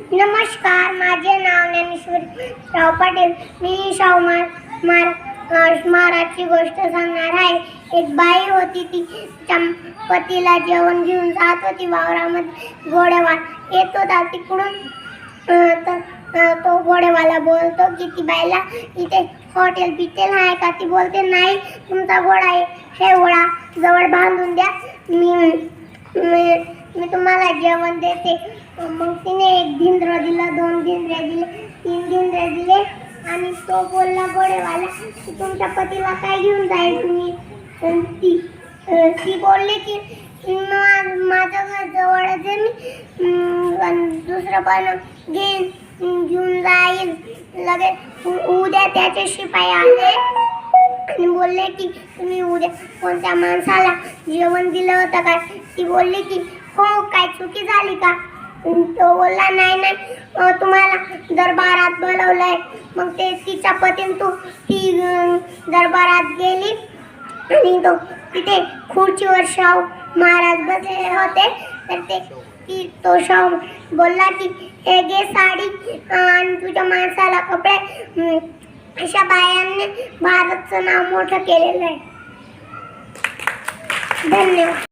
नमस्कार माझे नाव ज्ञानेश्वर राव पाटील. मी शाहू मार मार अ, गोष्ट सांगणार आहे. एक बाई होती ती पतीला जेवण घेऊन जात होती वावरामध्ये. घोडेवाल येत होता तिकडून. तर तो घोडेवाला बोलतो की ती बाईला इथे हॉटेल बिटेल आहे का? ती बोलते नाही तुमचा घोडा आहे. हे घोडा जवळ बांधून द्या. मी मी तुम्हाला जेवण देते. मग तिने एक धिंद्र दिला दोन धिंद्रे दिले तीन धिंद्रे दिले आणि तो बोलला गोडेवाला की तुमच्या पतीला काय घेऊन जाईल तुम्ही? ती ती बोलली की की माझं घर जवळच आहे मी दुसरं पण घेईन घेऊन जाईल. लगेच उद्या त्याचे शिपाई आले आणि बोलले की तुम्ही उद्या कोणत्या माणसाला जेवण दिलं होतं का? ती बोलली की हो काय चुकी झाली का? तो बोलला नाही नाही तुम्हाला दरबारात बोलवलंय. मग ते तिच्या पतीन तू ती दरबारात गेली आणि तो तिथे खुर्चीवर शाहू महाराज बसलेले होते. तर ते ती तो शाहू बोलला की हे घे साडी आणि तुझ्या माणसाला कपडे. अशा बायांनी भारतचं नाव मोठं केलेलं आहे. धन्यवाद.